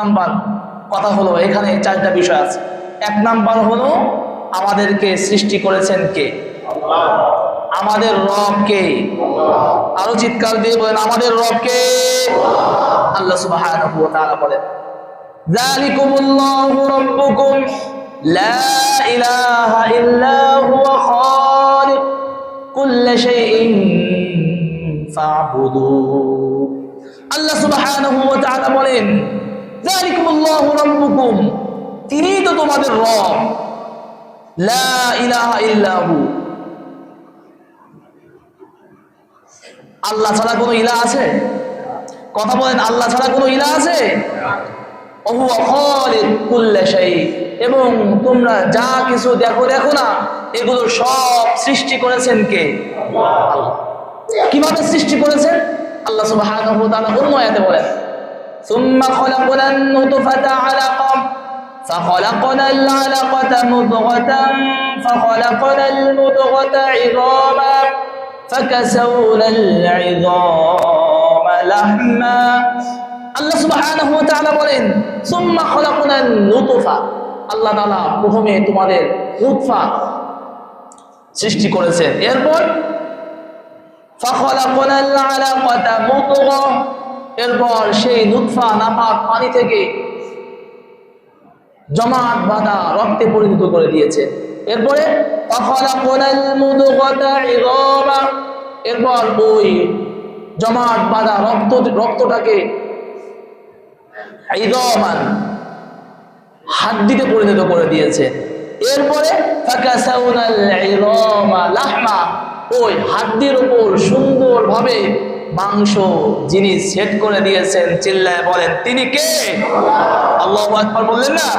Number, কথা হলো, এখানে চারটা বিষয় আছে। এক নাম্বার হলো, আমাদেরকে সৃষ্টি করেছেন কে? আমাদের রব কে? আরও চিৎকার দিয়ে বলেন, আমাদের রব কে? আল্লাহ তাআলা বলেন আল্লাহ বলেন তিনি তো তোমাদের রব। আল্লাহ ছাড়া কোনো ইলা আছে? কথা বলেন, আল্লাহ ছাড়া কোনো ইলা আছে? এবং তোমরা যা কিছু দেখো দেখো না, এগুলো সব সৃষ্টি করেছেন কে? কীভাবে সৃষ্টি করেছেন? আল্লাহ তাআলা অন্য বলেন। ثم خلقنا النطفة علقة فخلقنا العلقة مضغة فخلقنا المضغة عظاما فكسونا العظام لحما আল্লাহ সুবহানাহু ওয়া তাআলা বলেন সুম্মা খলাকনা নুতফা আল্লাহ তাআলা প্রথমে তোমাদের নুতফা সৃষ্টি করেছেন এরপর فخلقنا العلقة مضغة এরপর সেই নুৎফা নাপাক পানি থেকে জমাট বাঁধা রক্তে পরিণত করে দিয়েছে। এরপরে এরপর ওই জমাট বাঁধা রক্ত, রক্তটাকে হাড্ডিতে পরিণত করে দিয়েছে। এরপরে ওই হাড্ডির উপর সুন্দরভাবে মাংস যিনি সেট করে দিয়েছেন, চিল্লায় বলেন, তিনি কে? আল্লাহ আকবার বললেন, না,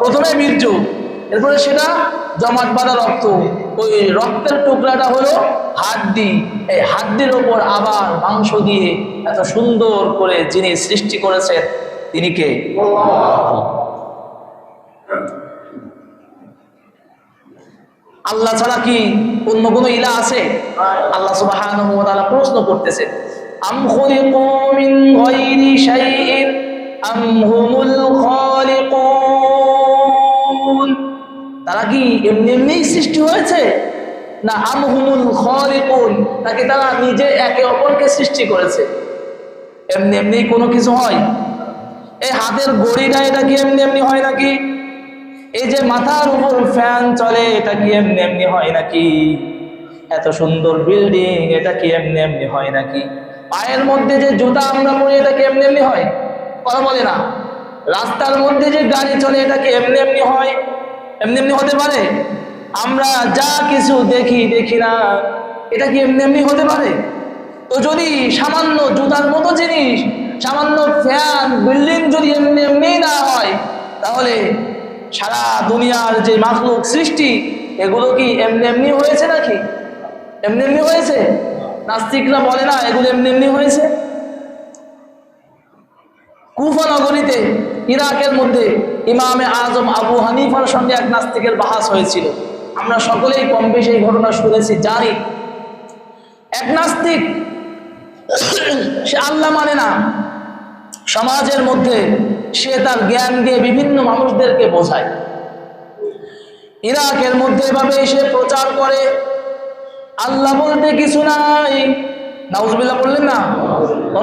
প্রথমে মৃত্যু, এরপরে সেটা জমাট বাঁধা রক্ত। ওই রক্তের টুকরাটা হলো হাড্ডি। এই হাড্ডির ওপর আবার মাংস দিয়ে এত সুন্দর করে যিনি সৃষ্টি করেছেন, তিনি কে? আল্লাহ ছাড়া কি অন্য কোনো ইলা আছে? আল্লাহ তাআলা প্রশ্ন করতেছে, আম মিন গায়রি শাইইন, আম হুমুল খালিকুন? তারা কি এমনি এমনিই সৃষ্টি হয়েছে? না, আম হুমুল খালিকুন? নাকি তারা নিজে একে অপরকে সৃষ্টি করেছে? এমনি এমনি কোনো কিছু হয়? এই হাতের গড়িটা এটা কি এমনি এমনি হয় নাকি? এই যে মাথার উপর ফ্যান চলে, এটা কি এমনি এমনি হয় নাকি? এত সুন্দর বিল্ডিং, এটা কি এমনি এমনি হয় নাকি? পায়ের মধ্যে যে জুতা আমরা পরি, এটা কি এমনি এমনি হয়? কথা বলে না। রাস্তার মধ্যে যে গাড়ি চলে, এটা কি এমনি এমনি হয়? এমনি এমনি হতে পারে? আমরা যা কিছু দেখি দেখি না। এটা কি এমনি এমনি হতে পারে? তো যদি সামান্য জুতার মতো জিনিস, সামান্য ফ্যান, বিল্ডিং যদি এমনি এমনি না হয়, তাহলে সারা দুনিয়ার যে মাখলুক সৃষ্টি, এগুলো কি এমনি এমনি হয়েছে নাকি? এমনি এমনি হয়েছে? নাস্তিকরা বলে না, এগুলো এমনি এমনি হয়েছে? কুফা নগরীতে, ইরাকের মধ্যে ইমামে আজম আবু হানিফার সঙ্গে এক নাস্তিকের বাহাস হয়েছিল। আমরা সকলেই কম বেশি এই ঘটনা শুনেছি, জানি। এক নাস্তিক, সে আল্লাহ মানে না। সমাজের মধ্যে সে তার জ্ঞান দিয়ে বিভিন্ন মানুষদেরকে বোঝায়। ইরাকের মধ্যে এভাবে সে প্রচার করে। আল্লাহ বলতে কিছু নাই। নাউজবিল্লাহ বললেন, না,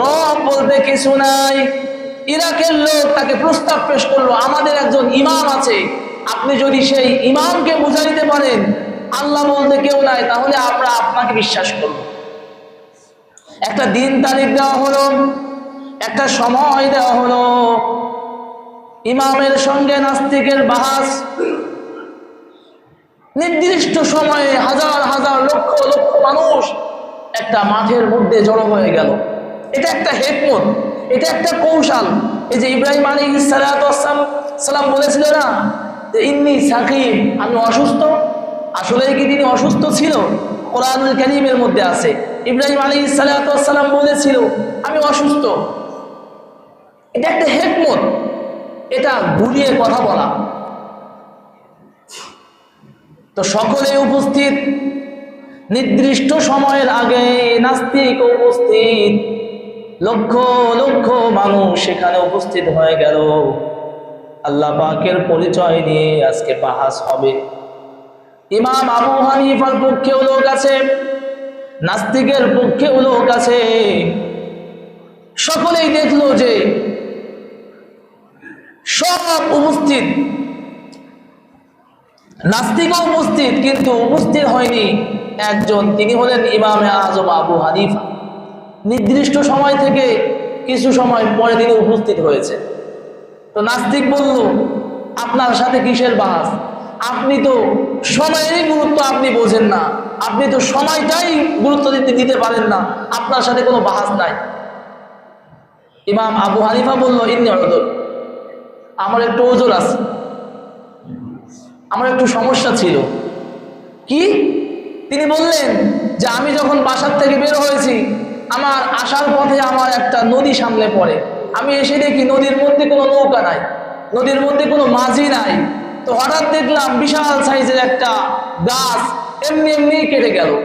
রব বলতে কিছু নাই। ইরাকের লোক তাকে প্রস্তাব পেশ করল, আমাদের একজন ইমাম আছে, আপনি যদি সেই ইমামকে বুঝাইতে পারেন, আল্লাহ বলতে কেউ নাই, তাহলে আমরা আপনাকে বিশ্বাস করব। একটা দিন তারিখ দেওয়া হলো, একটা সময় দেওয়া হলো। ইমামের সঙ্গে নাস্তিকের বাহাস। নির্দিষ্ট সময়ে হাজার হাজার লক্ষ লক্ষ মানুষ একটা মাঠের মধ্যে জড়ো হয়ে গেল। এটা একটা হেকমত, এটা একটা কৌশল। এই যে ইব্রাহিম আলী সালাম বলেছিল না যে, ইন্নি সাকিব আমি অসুস্থ। আসলে কি তিনি অসুস্থ ছিল? কোরআনুল কালিমের মধ্যে আছে। ইব্রাহিম আলী সালাম বলেছিল, আমি অসুস্থ। এটা একটা হেকমত। এটা ঘুরিয়ে কথা বলা। তো সকলে উপস্থিত, নির্দিষ্ট সময়ের আগে নাস্তিক উপস্থিত, লক্ষ লক্ষ মানুষ সেখানে উপস্থিত হয়ে গেল। আল্লাহ পাকের পরিচয় নিয়ে আজকে বাহাস হবে। ইমাম আবু হানিফার পক্ষেও লোক আছে, নাস্তিকের পক্ষেও লোক আছে। সকলেই দেখল যে উপস্থিত। নাস্তিকও উপস্থিত, কিন্তু উপস্থিত হয়নি একজন। তিনি হলেন ইমামে আজম আবু হানিফা। নির্দিষ্ট সময় থেকে কিছু সময় পরে তিনি উপস্থিত হয়েছে তো নাস্তিক বলল, আপনার সাথে কিসের বাহাস আপনি তো সময়েরই গুরুত্ব আপনি বোঝেন না। আপনি তো সময়টাই গুরুত্ব দিতে দিতে পারেন না। আপনার সাথে কোনো বাহাস নাই। ইমাম আবু হানিফা বলল, ইন্নি অরদল আমার একটু ওজোর আছে। আমার একটু সমস্যা ছিল। কি? তিনি বললেন যে আমি যখন বাসার থেকে বের হয়েছি, আমার আসার পথে আমার একটা নদী সামনে পড়ে। আমি এসে দেখি নদীর মধ্যে কোনো নৌকা নাই, নদীর মধ্যে কোনো মাঝি নাই। তো হঠাৎ দেখলাম বিশাল সাইজের একটা গাছ এমনি এমনি কেটে গেল।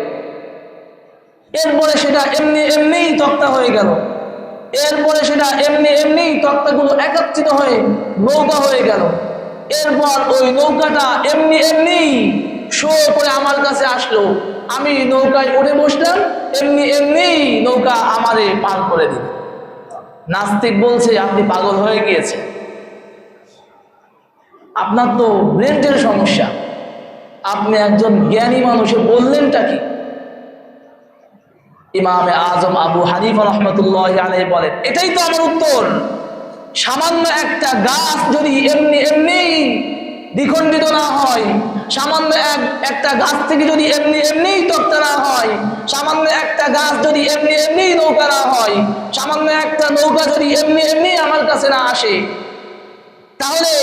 এরপরে সেটা এমনি এমনিই তক্তা হয়ে গেল। এরপরে সেটা এমনি এমনি তক্তাগুলো একত্রিত হয়ে নৌকা হয়ে গেল। এরপর ওই নৌকাটা এমনি এমনি শো করে আমার কাছে আসলো। আমি নৌকায় উঠে বসলাম, এমনি এমনি নৌকা আমারে পার করে দিল। নাস্তিক বলছে, আপনি পাগল হয়ে গিয়েছে আপনার তো ব্রেনের সমস্যা। আপনি একজন জ্ঞানী মানুষে বললেনটা কি? ইমামে আজম আবু হানিফা রহমতুল্লাহ আলাই বলেন, এটাই তো আমার উত্তর। সামান্য একটা গাছ যদি এমনি এমনি দ্বিখণ্ডিত না হয়, সামান্য এক, একটা গাছ থেকে যদি এমনি এমনি তক্তা না হয়, সামান্য একটা গাছ যদি এমনি এমনি নৌকা না হয়, সামান্য একটা নৌকা যদি এমনি এমনি আমার কাছে না আসে, তাহলে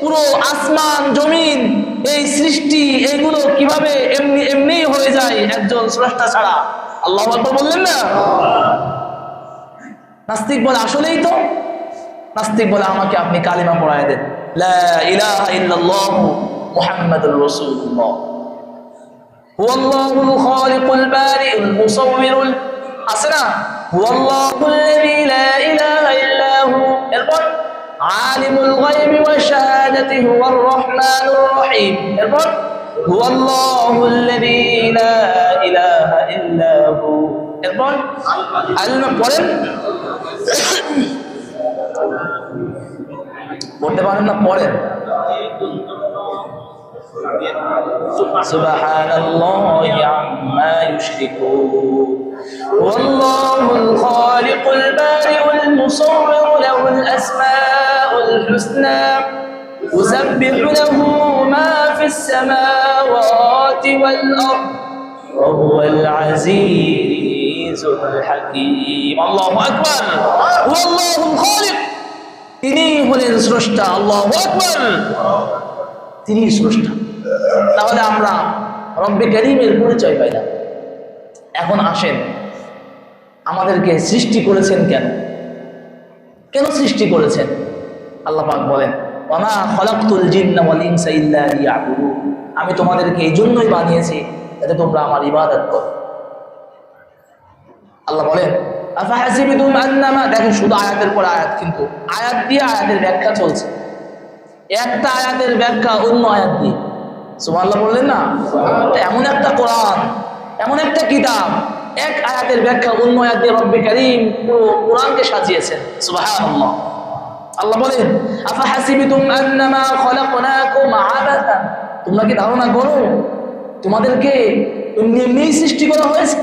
পুরো আসমান, জমিন, এই সৃষ্টি এইগুলো কীভাবে এমনি এমনি হয়ে যায় একজন স্রষ্টা ছাড়া? আল্লাহ বললেন না? নাস্তিক বলে আসলেই তো। নাস্তিক বলে আমাকে আপনি কালিমা পড়ায় দেন। আছে না? হুয়াল্লাহুল লাযী লা ইলাহা ইল্লা এরপর, আলিমুল গায়বি ওয়াশ শাহাদাতি হুয়ার রহমানুর রহিম। এরপর هو الله الذي لا إله إلا هو এরপর আলমা পড়েন পড়তে পারেন না পড়েন سبحان الله عما يشركون والله الخالق البارئ المصور له الأسماء الحسنى يسبح له ما في السماوات والأرض وهو العزيز الحكيم الله أكبر هو الله الخالق তিনি হলেন স্রষ্টা আল্লাহ আকবর তিনি স্রষ্টা তাহলে আমরা রব্বে করিমের পরিচয় পাই না এখন আসেন আমাদেরকে সৃষ্টি করেছেন কেন কেন সৃষ্টি করেছেন আল্লাহ পাক বলেন ওমা খলাকতুল জিন্না ওয়াল ইনসা ইল্লা লিয়াবুদুন। আমি তোমাদেরকে এই জন্যই বানিয়েছি যাতে তোমরা আমার ইবাদত করো। আল্লাহ বলেন আফাহাসিবিতুম আন্নামা দেখেন শুধু আয়াতের পর আয়াত কিন্তু আয়াত দিয়ে আয়াতের ব্যাখ্যা চলছে। একটা আয়াতের ব্যাখ্যা অন্য আয়াত দিয়ে। সুবহানাল্লাহ বললেন না? এমন একটা কোরআন এমন একটা কিতাব এক আয়াতের ব্যাখ্যা অন্য আয়াত দিয়ে রব্বে কারীম পুরো কোরআনকে সাজিয়েছেন। সুবহানাল্লাহ। আল্লাহ বলেন আফাহাসিবিতুম আন্নামা খলাকনাকুম আবাসা তোমরা কি ধারণা করো তোমাদেরকে এমনি এমনিই সৃষ্টি করা হয়েছে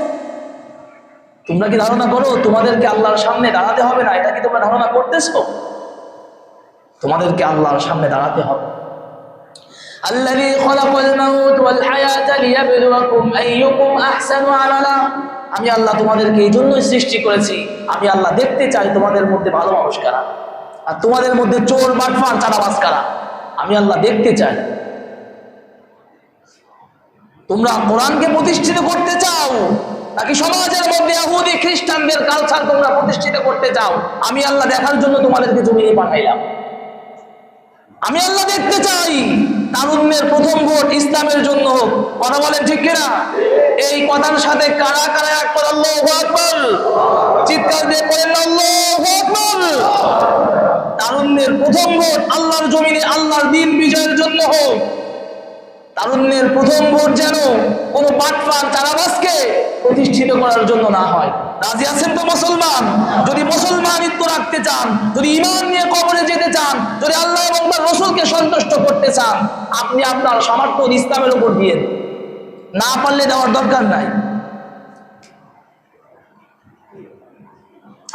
তোমরা কি ধারণা করো তোমাদেরকে আল্লাহর সামনে দাঁড়াতে হবে না এটা কি তোমরা ধারণা করতেছো তোমাদেরকে আল্লাহর সামনে দাঁড়াতে হবে الذي خلق الموت والحياة ليبلوكم أيكم أحسن عملا আমি আল্লাহ তোমাদেরকে এই জন্যই সৃষ্টি করেছি আমি আল্লাহ দেখতে চাই তোমাদের মধ্যে ভালো মানুষ কারা আর তোমাদের মধ্যে চোর বাটফার চারাবাস কারা? আমি আল্লাহ দেখতে চাই। তোমরা কোরআনকে প্রতিষ্ঠিত করতে চাও, নাকি সমাজের মধ্যে খ্রিস্টানদের কালচার তোমরা প্রতিষ্ঠিত করতে চাও? আমি আল্লাহ দেখার জন্য তোমাদেরকে জমিনে পাঠাইলাম। আমি আল্লাহ দেখতে চাই। তারুণ্যের প্রথম ভোট ইসলামের জন্য হোক। কথা বলেন ঠিক কিনা? এই কথার সাথে কারা কারা এক করে আকবার। চিৎকার দিয়ে বলেন আকবার। তারুণ্যের প্রথম ভোট আল্লাহর জমিনে, আল্লাহর দিন বিজয়ের জন্য হোক। তারুণ্যের প্রথম ভোট যেন কোন বাটপার চারাবাসকে প্রতিষ্ঠিত করার জন্য না হয়। রাজি আছেন তো মুসলমান? যদি মুসলমানিত্ব রাখতে চান, যদি ইমান নিয়ে কবরে যেতে চান, যদি আল্লাহ তার রসুলকে সন্তুষ্ট করতে চান, আপনি আপনার সামর্থ্য ইসলামের উপর দিয়ে না পারলে দেওয়ার দরকার নাই।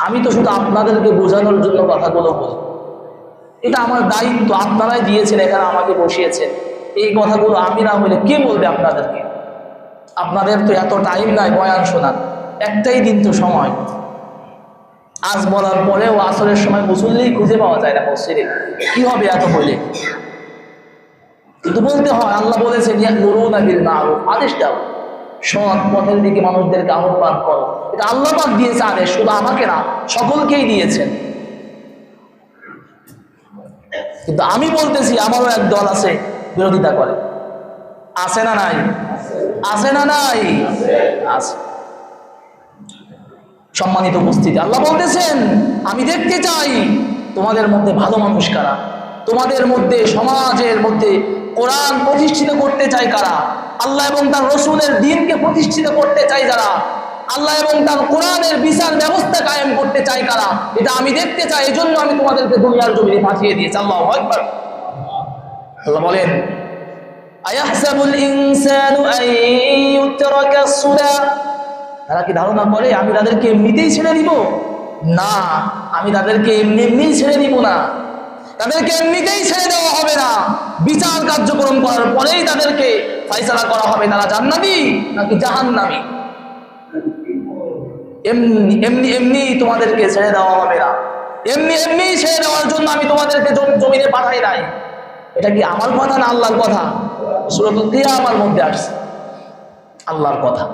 আমি তো শুধু আপনাদেরকে বোঝানোর জন্য কথাগুলো বলি এটা আমার দায়িত্ব, আপনারাই দিয়েছেন, এখানে আমাকে বসিয়েছেন। এই কথাগুলো আমি না হলে কে বলবে আপনাদেরকে? আপনাদের তো এত টাইম নাই, বয়ান শোনার। একটাই দিন তো সময়। আজ বলার পরেও আসরের সময় মুসল্লেই খুঁজে পাওয়া যায় না মসজিদে। কি হবে এত বলে কিন্তু বলতে হয়, আল্লাহ বলেছেন আদেশ দাও। সৎ পথের দিকে মানুষদেরকে আহ্বান করো। এটা আল্লাহ পাক দিয়েছে আদেশ, শুধু আমাকে না, সকলকেই দিয়েছেন। কিন্তু আমি বলতেছি, আমারও এক দল আছে বিরোধিতা করে। আছে না নাই? আছে না নাই? আছে। সম্মানিত উপস্থিতি, আল্লাহ বলতেছেন, আমি দেখতে চাই তোমাদের মধ্যে ভালো মানুষ কারা? তোমাদের মধ্যে, সমাজের মধ্যে কোরআন প্রতিষ্ঠিত করতে চাই কারা? আল্লাহ এবং তার রসুলের দিনকে প্রতিষ্ঠিত করতে চাই যারা? আল্লাহ এবং তার কোরআনের বিচার ব্যবস্থা কায়েম করতে চাই কারা? এটা আমি দেখতে চাই এই জন্য আমি তোমাদেরকে দুনিয়ার জমিনে পাঠিয়ে দিয়েছি। আল্লাহ একবার আল্লাহ বলেন তারা কি ধারণা করে, আমি তাদেরকে এমনিতেই ছেড়ে দিব? না, আমি তাদেরকে এমনি এমনি ছেড়ে দিব না। তাদেরকে এমনিতেই ছেড়ে দেওয়া হবে না। বিচার কার্যক্রম করার পরেই তাদেরকে ফাইসলা করা হবে। তারা জান্নাতি নাকি জাহান্নামী? এমনি এমনি এমনি তোমাদেরকে ছেড়ে দেওয়া হবে না। এমনি এমনি ছেড়ে দেওয়ার জন্য আমি তোমাদেরকে জম- জমিনে পাঠাই নাই। এটা কি আমার কথা না আল্লাহর কথা? সুরতুল আমার মধ্যে আসছে। আল্লাহর কথা।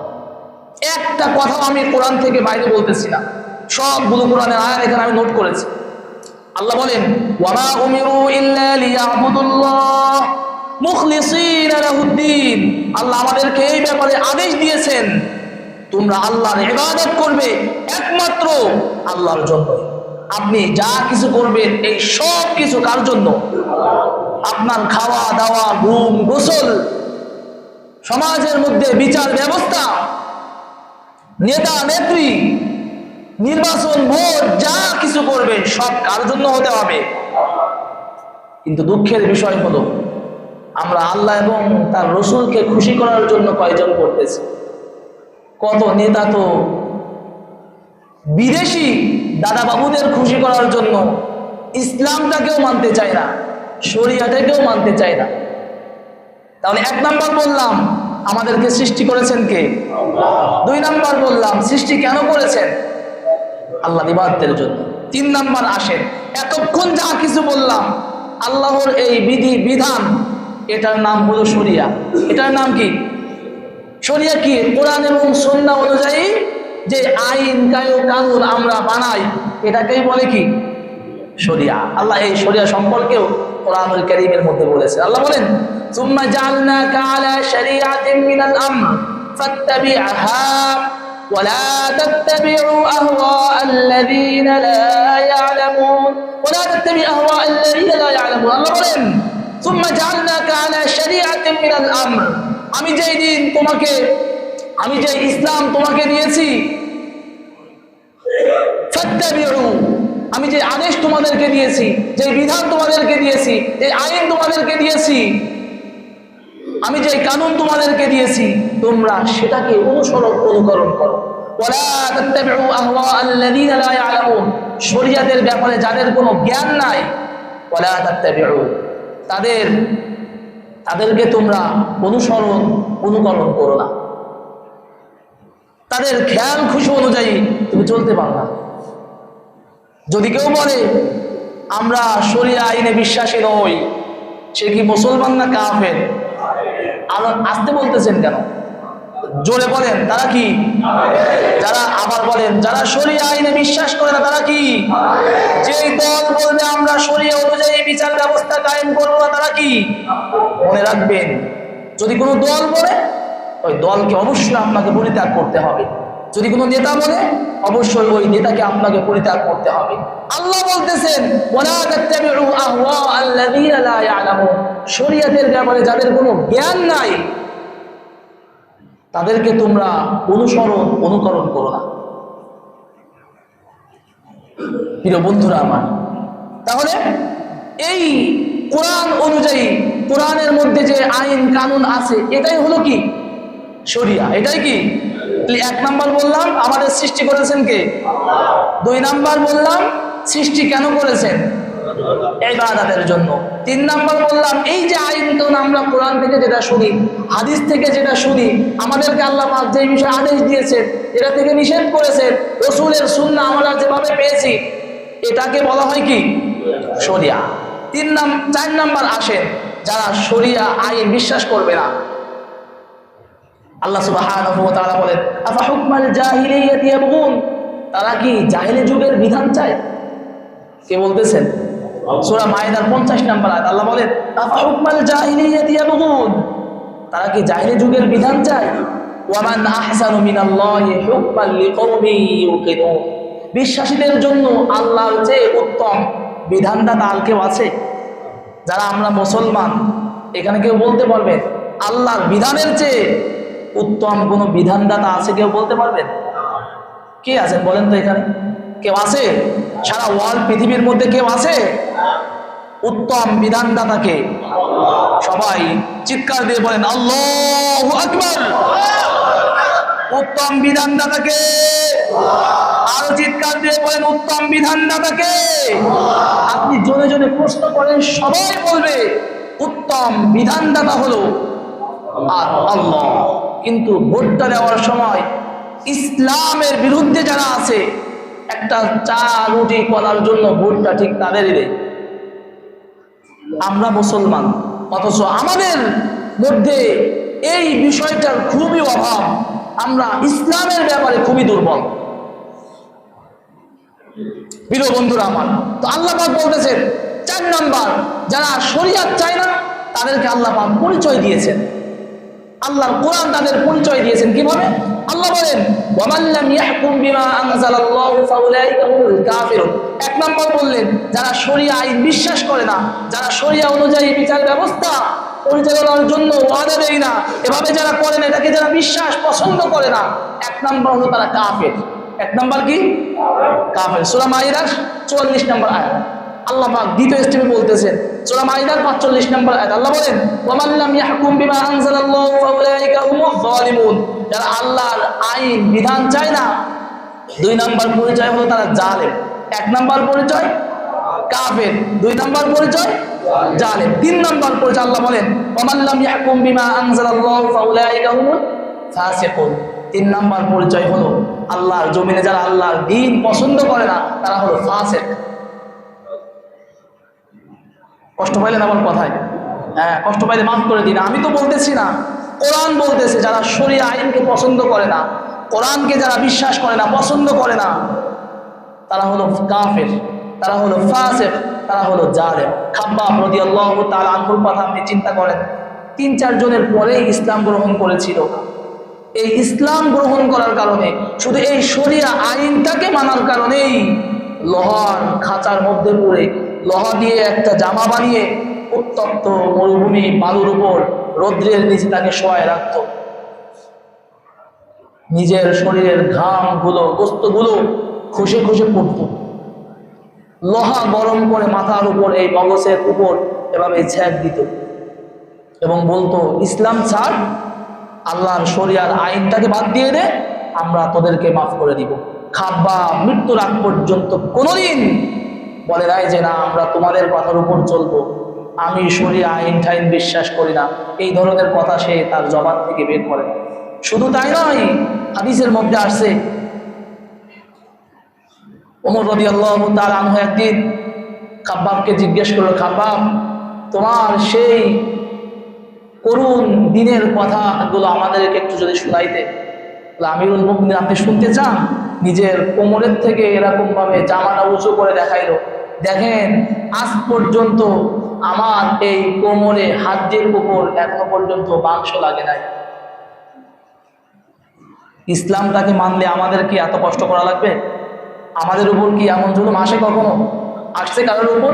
একটা কথা আমি কোরআন থেকে বাইরে বলতেছি না। সবগুলো কোরআনের আয়াত এখানে আমি নোট করেছি। আল্লাহ বলেন আল্লাহ আমাদেরকে এই ব্যাপারে আদেশ দিয়েছেন, তোমরা আল্লাহর করবে একমাত্র আল্লাহর জন্য আপনি যা কিছু করবেন, এই সব কিছু কার জন্য? আপনার খাওয়া, দাওয়া, ঘুম, গোসল, সমাজের মধ্যে বিচার ব্যবস্থা, নেতা, নেত্রী, নির্বাচন, ভোট, যা কিছু করবেন, সব কার জন্য হতে হবে? কিন্তু দুঃখের বিষয় হলো, আমরা আল্লাহ এবং তার রসুলকে খুশি করার জন্য কয়জন করতেছি? কত নেতা তো বিদেশি দাদা বাবুদের খুশি করার জন্য ইসলামটাকেও মানতে চায় না। শরিয়াটাকেও মানতে চায় না। তাহলে এক নাম্বার বললাম, আমাদেরকে সৃষ্টি করেছেন কে? দুই নাম্বার বললাম, সৃষ্টি কেন করেছেন? আল্লাহ ইবাদতের জন্য। তিন নাম্বার আসেন, এতক্ষণ যা কিছু বললাম, আল্লাহর এই বিধি, বিধান, এটার নাম হলো শরিয়া। এটার নাম কি? শরিয়া কি? কোরআন এবং সন্ধ্যা অনুযায়ী যে আইন কায়ু কানুন আমরা বানাই, এটাকেই বলে কি? শরিয়া আল্লাহ এই শরিয়া সম্পর্কেও কোরআনুল কারীমের মধ্যে বলেছে আল্লাহ বলেন সুম্মা জাআলনাকা আলা শারিআতিন মিনাল আমর ফাত্তাবি'হা ولا تتبعوا أهواء الذين لا يعلمون ولا تتبع أهواء الذين لا يعلمون الله বলেন ثم جعلناك على شريعة من الأمر আমি যেই দিন তোমাকে আমি যে ইসলাম তোমাকে দিয়েছি ফাত্তাবিউ আমি যে আদেশ তোমাদেরকে দিয়েছি, যে বিধান তোমাদেরকে দিয়েছি, যে আইন তোমাদেরকে দিয়েছি, আমি যে কানুন তোমাদেরকে দিয়েছি, তোমরা সেটাকে অনুসরণ অনুকরণ করো শরীয়তের ব্যাপারে যাদের কোনো জ্ঞান নাই তাদের, তাদেরকে তোমরা অনুসরণ, অনুকরণ করো না। তাদের খেয়াল খুশি অনুযায়ী তুমি চলতে পারো না। যদি কেউ বলে, আমরা শরিয়া আইনে বিশ্বাসী নই, সে কি মুসলমান না কাফের? আসতে বলতেছেন কেন? জোরে বলেন, তারা কি? যারা আবার বলেন, যারা শরীয় আইনে বিশ্বাস করে না, তারা কি? যেই দল বলবে, আমরা শরীয় অনুযায়ী বিচার ব্যবস্থা কায়েম করব না, তারা কি? মনে রাখবেন, যদি কোনো দল বলে, ওই দলকে অবশ্যই আপনাকে পরিত্যাগ করতে হবে। যদি কোনো নেতা বলে, অবশ্যই ওই নেতাকে আপনাকে পরিত্যাগ করতে হবে। আল্লাহ বলতেছেন শরীয়তের ব্যাপারে যাদের কোনো জ্ঞান নাই, তাদেরকে তোমরা অনুসরণ, অনুকরণ করো না। প্রিয় বন্ধুরা আমার, তাহলে এই কোরআন অনুযায়ী, কোরআনের মধ্যে যে আইন, কানুন আছে, এটাই হলো কি? শরিয়া। এটাই কি? এক নাম্বার বললাম, আমাদের সৃষ্টি করেছেন কে? দুই নাম্বার বললাম, সৃষ্টি কেন করেছেন? ইবাদতের জন্য। তিন নাম্বার বললাম, এই যে আইন তো আমরা কোরআন থেকে যেটা শুনি, হাদিস থেকে যেটা শুনি, আমাদেরকে আল্লাহ পাক যে বিষয়ে আদেশ দিয়েছেন যেটা থেকে নিষেধ করেছেন রসুলের সুন্নাহ আমরা যেভাবে পেয়েছি, এটাকে বলা হয় কি? শরিয়া। তিন নাম, চার নাম্বার আসেন, যারা শরিয়া আইন বিশ্বাস করবে না। আল্লাহ সুবহানাহু ওয়া তাআলা বলেন, আফা হুকমাল জাহিলিয়াতি ইয়াবগুন? তারা কি জাহিলি যুগের বিধান চায়? কে বলতেছেন? সূরা মাইদার 50 নাম্বার আয়াত, আল্লাহ বলেন, আফা হুকমাল জাহিলিয়াতি ইয়াবগুন? তারা কি জাহিলি যুগের বিধান চায়? ওয়ামান আহসানু মিনাল্লাহি হুকমান লিকওমি ইউকিনুন বিশ্বাসীদের জন্য আল্লাহর যে উত্তম বিধানদাতা আর কেউ আছে? যারা আমরা মুসলমান, এখানে কেউ বলতে পারবে, আল্লাহর বিধানের চেয়ে উত্তম কোনো বিধানদাতা আছে কেউ বলতে পারবেন? কে আছেন বলেন তো এখানে? কেউ আছে? সারা ওয়ার্ল্ড পৃথিবীর মধ্যে কেউ আছে? উত্তম বিধানদাতাকে সবাই চিৎকার দিয়ে বলেন, আল্লাহ আকবর! উত্তম বিধানদাতাকে আরও চিৎকার দিয়ে বলেন, উত্তম বিধানদাতাকে! আপনি জনে জনে প্রশ্ন করেন, সবাই বলবে, উত্তম বিধানদাতা হলো আর আল্লাহ। কিন্তু ভোটটা দেওয়ার সময় ইসলামের বিরুদ্ধে যারা আছে, একটা চা রুটি করার জন্য ভোটটা ঠিক তাদেরই আমরা মুসলমান, অথচ আমাদের মধ্যে এই বিষয়টার খুবই অভাব। আমরা ইসলামের ব্যাপারে খুবই দুর্বল। প্রিয় বন্ধুরা আমার, তো আল্লাহ পাক বলতেছেন, চার নাম্বার, যারা শরিয়াত চায় না, তাদেরকে আল্লাপাক পরিচয় দিয়েছেন। আল্লাহর কোরআন তাদের পরিচয় দিয়েছেন কীভাবে? আল্লাহ বলেন, ওয়ামান লাম ইয়াহকুম বিমা আনজালাল্লাহু ফাউলাইকা কাফিরুন। এক নম্বর বললেন, যারা শরিয়া আইন বিশ্বাস করে না, যারা শরিয়া অনুযায়ী বিচার ব্যবস্থা পরিচালনার জন্য ওয়াদা দেয় না, এভাবে যারা করে না, এটাকে যারা বিশ্বাস পছন্দ করে না, এক নম্বর হলো তারা কাফের। এক নম্বর কি? কাফের। সূরা মাইদার 44 নম্বর আয়াত। আল্লাহ পাক দ্বিতীয় স্টেপে বলতেছেন, সূরা মাইদার 45 নম্বর আয়াত, আল্লাহ বলেন, ওয়ামান লাম ইয়াহকুম বিমা আনজালাল্লাহু ফাউলাইকা হুমুয যালিমুন। যারা আল্লাহর আইন, বিধান চায় না, দুই নাম্বার পরিচয় হলো তারা জালেম। এক নাম্বার পরিচয় কাফের, দুই নাম্বার পরিচয় জালেম। তিন নাম্বার পরিচয় আল্লাহ বলেন, ওয়ামান লাম ইয়াহকুম বিমা আনজালাল্লাহু ফাউলাইকা হুমুল ফাসিকুন। তিন নাম্বার পরিচয় হলো আল্লাহর জমিনে যারা আল্লাহর দিন পছন্দ করে না, তারা হলো ফাসিক। কষ্ট পাইলেন আমার কথায়? হ্যাঁ কষ্ট পাইলে মাফ করে দিন। আমি তো বলতেছি না, কোরআন বলতেছে, যারা শরীর আইনকে পছন্দ করে না, কোরআনকে যারা বিশ্বাস করে না, পছন্দ করে না, তারা হলো কাফের, তারা হলো ফাসেক, তারা হলো জালেম। খাব্বাব রাদিয়াল্লাহু তার আঙ্গুর কথা আপনি চিন্তা করেন। তিন, চার জনের পরেই ইসলাম গ্রহণ করেছিল। এই ইসলাম গ্রহণ করার কারণে, শুধু এই শরিয়া আইনটাকে মানার কারণেই লোহার খাঁচার মধ্যে পড়ে লোহা দিয়ে একটা জামা বানিয়ে উত্তপ্ত মরুভূমি বালুর উপর রৌদ্রের নিচে তাকে শোয়ায় রাখত। নিজের শরীরের ঘামগুলো গোস্তগুলো খুশে খুশে পড়ত। লোহা গরম করে মাথার উপর এই মগজের উপর এভাবে ঝ্যাক দিত এবং বলতো, ইসলাম ছাড়, আল্লাহর শরিয়ার আইনটাকে বাদ দিয়ে দে, আমরা তোদেরকে মাফ করে দিব। খাব্বা মৃত্যুর আগ পর্যন্ত কোনোদিন বলে রায় যে, না, আমরা তোমাদের কথার উপর চলবো। আমি শরীর আইন ঠাইন বিশ্বাস করি না। এই ধরনের কথা সে তার জবান থেকে বের করে। শুধু তাই নয়, হাদিসের মধ্যে আসছে, ওমর রদি আল্লাহ তার আনহ একদিন খাব্বাবকে জিজ্ঞেস করল, খাব্বাব, তোমার সেই করুন দিনের কথাগুলো আমাদেরকে একটু যদি শুনাইতে আমিরুল মুকমিন আপনি শুনতে চান? নিজের কোমরের থেকে এরকম ভাবে জামাটা উঁচু করে দেখাইলো। দেখেন, আজ পর্যন্ত আমার এই কোমরে হাতের উপর এখনও পর্যন্ত মাংস লাগে নাই। ইসলামটাকে মানলে আমাদের কি এত কষ্ট করা লাগবে? আমাদের উপর কি এমন জুলুম আসে কখনো? আসছে কারোর উপর?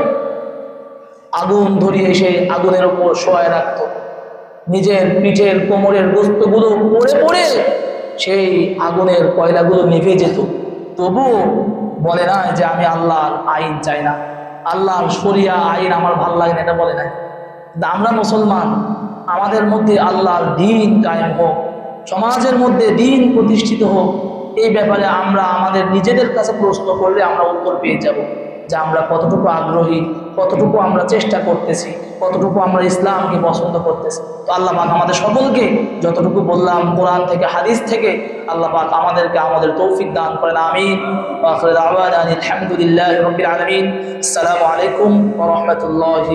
আগুন ধরিয়ে এসে আগুনের উপর শোয়ায় রাখতো। নিজের পিঠের কোমরের গোস্তগুলো পড়ে পড়ে সেই আগুনের কয়লাগুলো নিভে যেত। তবুও বলে না যে আমি আল্লাহর আইন চাই না। আল্লাহর শরিয়া আইন আমার ভালো লাগে না, এটা বলে না কিন্তু আমরা মুসলমান, আমাদের মধ্যে আল্লাহর দিন কায়েম হোক, সমাজের মধ্যে দিন প্রতিষ্ঠিত হোক, এই ব্যাপারে আমরা আমাদের নিজেদের কাছে প্রশ্ন করলে আমরা উত্তর পেয়ে যাব যে আমরা কতটুকু আগ্রহী কতটুকু আমরা চেষ্টা করতেছি, কতটুকু আমরা ইসলামকে পছন্দ করতেছি। তো আল্লাহ পাক আমাদের সকলকে যতটুকু বললাম কোরআন থেকে, হাদিস থেকে, আল্লাহ পাক আমাদেরকে আমাদের তৌফিক দান করেন, আমিন। আলহামদুলিল্লাহ আলমিন। আসসালামু আলাইকুম রহমতুল্লাহ